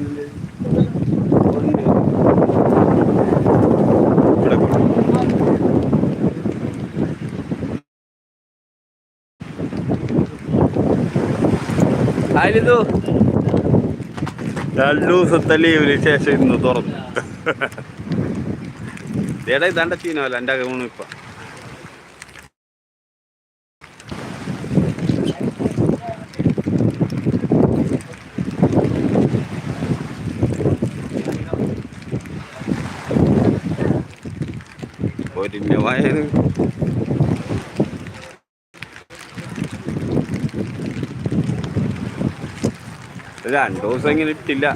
ഉണ്ട് ഇവിടെ കൊണ്ട്. ആയിരുന്നു രണ്ടു ദിവസത്തെ ലീവിന് ശേഷം ഇന്ന് തുറന്നു. ഏടാ ഇതാണ്ട ചീനല്ല എന്റെ ഇപ്പൊ. പൊരിഞ്ഞ വായന് രണ്ടു ദിവസം ഇങ്ങനെ ഇട്ടില്ല.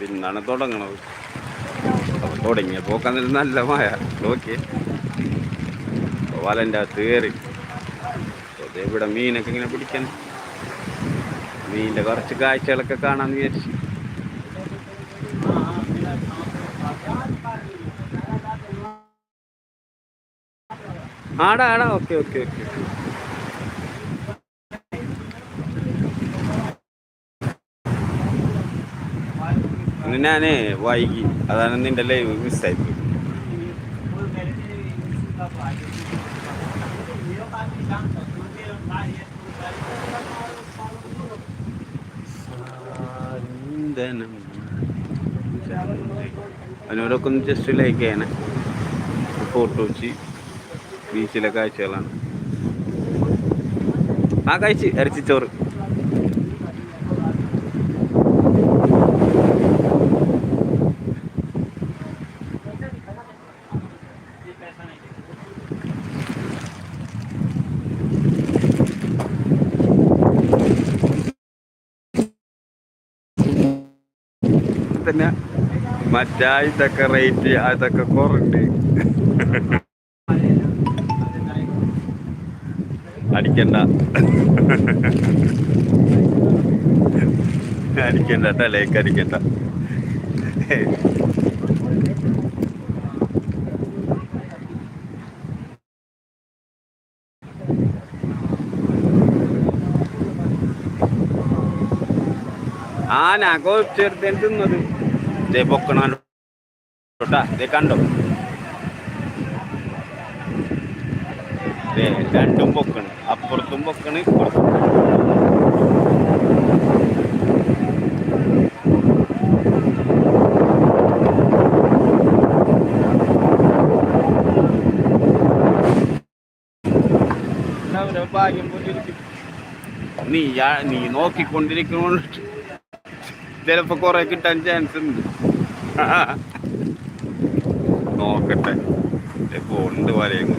പിന്നാണ് തുടങ്ങണത്. അപ്പൊ തുടങ്ങിയപ്പോ കന്നിട്ട് നല്ല മായ നോക്കി വലന്റെ അകത്ത് കയറി. ഇവിടെ മീനൊക്കെ ഇങ്ങനെ പിടിക്കാൻ. മീനിന്റെ കുറച്ച് കാഴ്ചകളൊക്കെ കാണാന്ന് വിചാരിച്ചു. ആടാ ആടാ ഓക്കെ ഓക്കെ ഓക്കെ. ഇന്ന് ഞാനേ വൈകി അതാണ് നിന്റെ ലൈവ് മിസ്സായി അതിനോടൊക്കെ ഒന്ന് ജസ്റ്റ് ലൈക്ക് ചെയ്യണേ. ഫോട്ടോ വെച്ച്. ബീച്ചിലെ കാഴ്ചകളാണ്. ആ കഴിച്ച് ഇറച്ചിച്ചോറ്. തന്നെ മറ്റാ ഇതൊക്കെ റേറ്റ് അതൊക്കെ കുറണ്ട് അടിക്കണ്ട. അടിക്കണ്ട ലേക്ക് അടിക്കണ്ട. ആ ഞാൻ കുറച്ചെടുത്തേ തിന്നത്. ദേ പൊക്കണ? കേട്ടാ ദേ കണ്ടോ? രണ്ടും പൊക്കണ്. അപ്പുറത്തും പൊക്കണ് ഇപ്പുറത്തും ഭാഗ്യം. നീ നീ നോക്കിക്കൊണ്ടിരിക്കണോണ്ട് ചിലപ്പോ കൊറേ കിട്ടാൻ ചാൻസ് ഉണ്ട്. നോക്കട്ടെ. പോണ്ട് വരയും